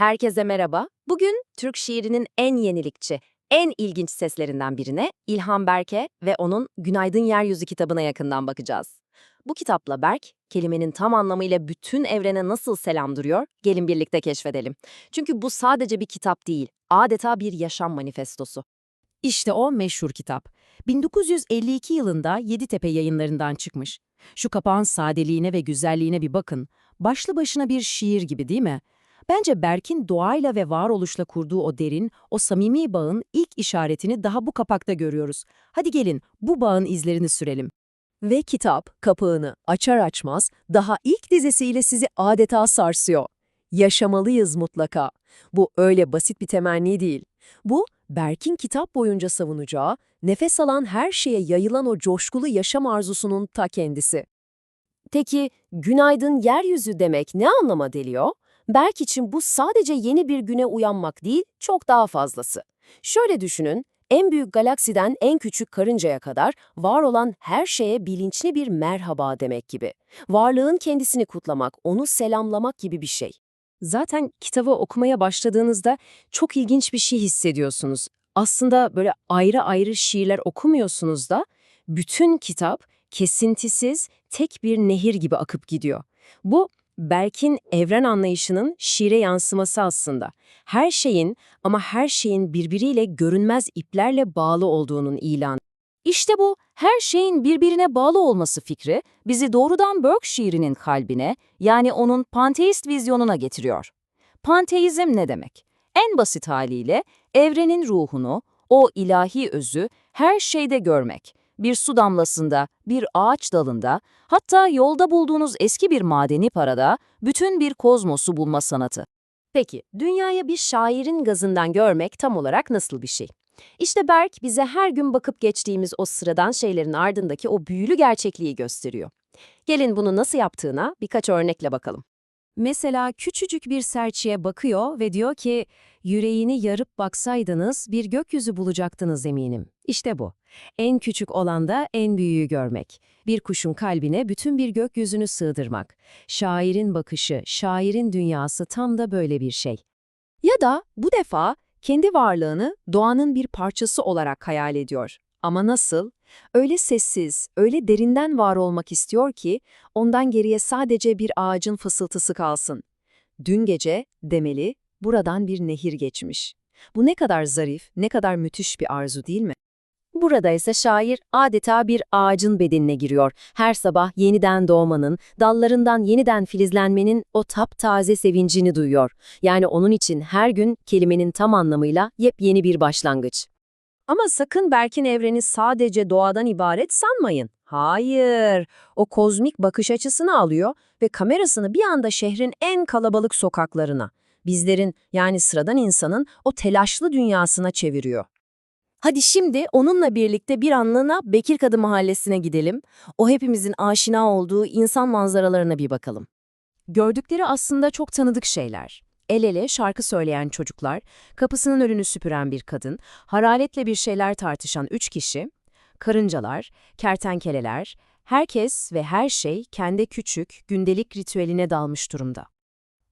Herkese merhaba. Bugün Türk şiirinin en yenilikçi, en ilginç seslerinden birine İlhan Berk'e ve onun Günaydın Yeryüzü kitabına yakından bakacağız. Bu kitapla Berk, kelimenin tam anlamıyla bütün evrene nasıl selam duruyor, gelin birlikte keşfedelim. Çünkü bu sadece bir kitap değil, adeta bir yaşam manifestosu. İşte o meşhur kitap. 1952 yılında Yeditepe yayınlarından çıkmış. Şu kapağın sadeliğine ve güzelliğine bir bakın. Başlı başına bir şiir gibi değil mi? Bence Berk'in doğayla ve varoluşla kurduğu o derin, o samimi bağın ilk işaretini daha bu kapakta görüyoruz. Hadi gelin bu bağın izlerini sürelim. Ve kitap kapağını açar açmaz daha ilk dizesiyle sizi adeta sarsıyor. Yaşamalıyız mutlaka. Bu öyle basit bir temenni değil. Bu, Berk'in kitap boyunca savunacağı, nefes alan her şeye yayılan o coşkulu yaşam arzusunun ta kendisi. Peki, günaydın yeryüzü demek ne anlama geliyor? Berk için bu sadece yeni bir güne uyanmak değil, çok daha fazlası. Şöyle düşünün, en büyük galaksiden en küçük karıncaya kadar var olan her şeye bilinçli bir merhaba demek gibi. Varlığın kendisini kutlamak, onu selamlamak gibi bir şey. Zaten kitabı okumaya başladığınızda çok ilginç bir şey hissediyorsunuz. Aslında böyle ayrı ayrı şiirler okumuyorsunuz da bütün kitap kesintisiz tek bir nehir gibi akıp gidiyor. Bu Berk'in evren anlayışının şiire yansıması aslında. Her şeyin ama her şeyin birbiriyle görünmez iplerle bağlı olduğunun ilanı. İşte bu her şeyin birbirine bağlı olması fikri bizi doğrudan Burke şiirinin kalbine yani onun panteist vizyonuna getiriyor. Panteizm ne demek? En basit haliyle evrenin ruhunu, o ilahi özü her şeyde görmek. Bir su damlasında, bir ağaç dalında, hatta yolda bulduğunuz eski bir madeni parada bütün bir kozmosu bulma sanatı. Peki, dünyaya bir şairin gazından görmek tam olarak nasıl bir şey? İşte Berk bize her gün bakıp geçtiğimiz o sıradan şeylerin ardındaki o büyülü gerçekliği gösteriyor. Gelin bunu nasıl yaptığına birkaç örnekle bakalım. Mesela küçücük bir serçeye bakıyor ve diyor ki, yüreğini yarıp baksaydınız bir gökyüzü bulacaktınız eminim. İşte bu. En küçük olan da en büyüğü görmek. Bir kuşun kalbine bütün bir gökyüzünü sığdırmak. Şairin bakışı, şairin dünyası tam da böyle bir şey. Ya da bu defa kendi varlığını doğanın bir parçası olarak hayal ediyor. Ama nasıl? Öyle sessiz, öyle derinden var olmak istiyor ki ondan geriye sadece bir ağacın fısıltısı kalsın. Dün gece, demeli, buradan bir nehir geçmiş. Bu ne kadar zarif, ne kadar müthiş bir arzu değil mi? Burada ise şair adeta bir ağacın bedenine giriyor. Her sabah yeniden doğmanın, dallarından yeniden filizlenmenin o taptaze sevincini duyuyor. Yani onun için her gün kelimenin tam anlamıyla yepyeni bir başlangıç. Ama sakın Berk'in evreni sadece doğadan ibaret sanmayın. Hayır, o kozmik bakış açısını alıyor ve kamerasını bir anda şehrin en kalabalık sokaklarına, bizlerin yani sıradan insanın o telaşlı dünyasına çeviriyor. Hadi şimdi onunla birlikte bir anlığına Bekirkadı Mahallesi'ne gidelim. O hepimizin aşina olduğu insan manzaralarına bir bakalım. Gördükleri aslında çok tanıdık şeyler. El ele şarkı söyleyen çocuklar, kapısının önünü süpüren bir kadın, hararetle bir şeyler tartışan üç kişi, karıncalar, kertenkeleler, herkes ve her şey kendi küçük, gündelik ritüeline dalmış durumda.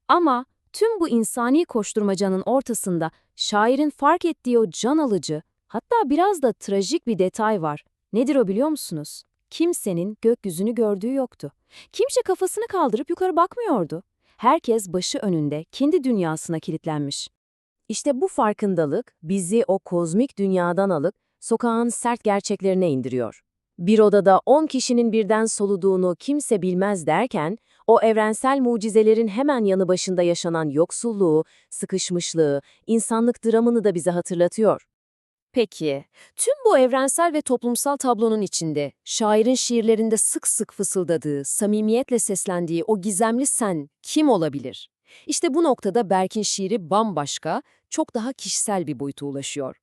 Ama tüm bu insani koşturmacanın ortasında şairin fark ettiği o can alıcı, hatta biraz da trajik bir detay var. Nedir o biliyor musunuz? Kimsenin gökyüzünü gördüğü yoktu. Kimse kafasını kaldırıp yukarı bakmıyordu. Herkes başı önünde kendi dünyasına kilitlenmiş. İşte bu farkındalık bizi o kozmik dünyadan alıp sokağın sert gerçeklerine indiriyor. Bir odada 10 kişinin birden soluduğunu kimse bilmez derken, o evrensel mucizelerin hemen yanı başında yaşanan yoksulluğu, sıkışmışlığı, insanlık dramını da bize hatırlatıyor. Peki, tüm bu evrensel ve toplumsal tablonun içinde, şairin şiirlerinde sık sık fısıldadığı, samimiyetle seslendiği o gizemli sen kim olabilir? İşte bu noktada Berk'in şiiri bambaşka, çok daha kişisel bir boyuta ulaşıyor.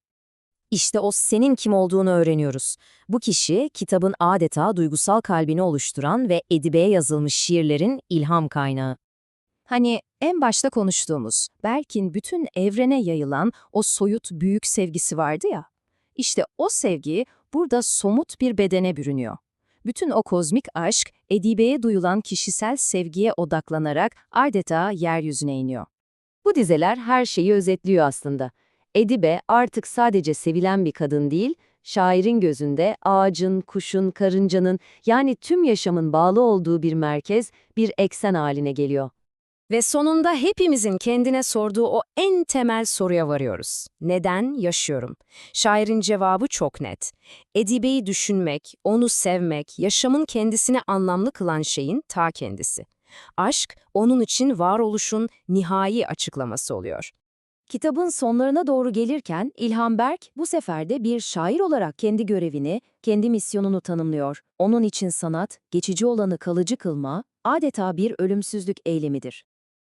İşte o senin kim olduğunu öğreniyoruz. Bu kişi, kitabın adeta duygusal kalbini oluşturan ve edibeye yazılmış şiirlerin ilham kaynağı. Hani en başta konuştuğumuz, Berk'in bütün evrene yayılan o soyut büyük sevgisi vardı ya. İşte o sevgi burada somut bir bedene bürünüyor. Bütün o kozmik aşk, edibeye duyulan kişisel sevgiye odaklanarak adeta yeryüzüne iniyor. Bu dizeler her şeyi özetliyor aslında. Edibe artık sadece sevilen bir kadın değil, şairin gözünde ağacın, kuşun, karıncanın yani tüm yaşamın bağlı olduğu bir merkez, bir eksen haline geliyor. Ve sonunda hepimizin kendine sorduğu o en temel soruya varıyoruz. Neden yaşıyorum? Şairin cevabı çok net. Edibe'yi düşünmek, onu sevmek, yaşamın kendisini anlamlı kılan şeyin ta kendisi. Aşk, onun için varoluşun nihai açıklaması oluyor. Kitabın sonlarına doğru gelirken İlhan Berk bu sefer de bir şair olarak kendi görevini, kendi misyonunu tanımlıyor. Onun için sanat, geçici olanı kalıcı kılma, adeta bir ölümsüzlük eylemidir.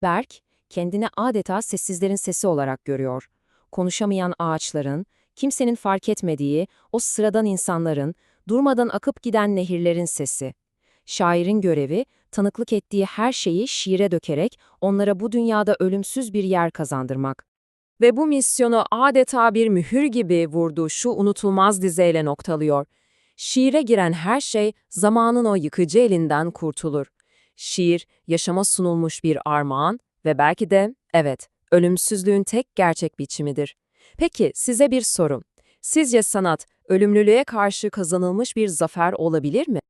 Berk, kendini adeta sessizlerin sesi olarak görüyor. Konuşamayan ağaçların, kimsenin fark etmediği o sıradan insanların, durmadan akıp giden nehirlerin sesi. Şairin görevi, tanıklık ettiği her şeyi şiire dökerek onlara bu dünyada ölümsüz bir yer kazandırmak. Ve bu misyonu adeta bir mühür gibi vurduğu şu unutulmaz dizeyle noktalıyor. Şiire giren her şey zamanın o yıkıcı elinden kurtulur. Şiir, yaşama sunulmuş bir armağan ve belki de, evet, ölümsüzlüğün tek gerçek biçimidir. Peki, size bir sorum. Sizce sanat, ölümlülüğe karşı kazanılmış bir zafer olabilir mi?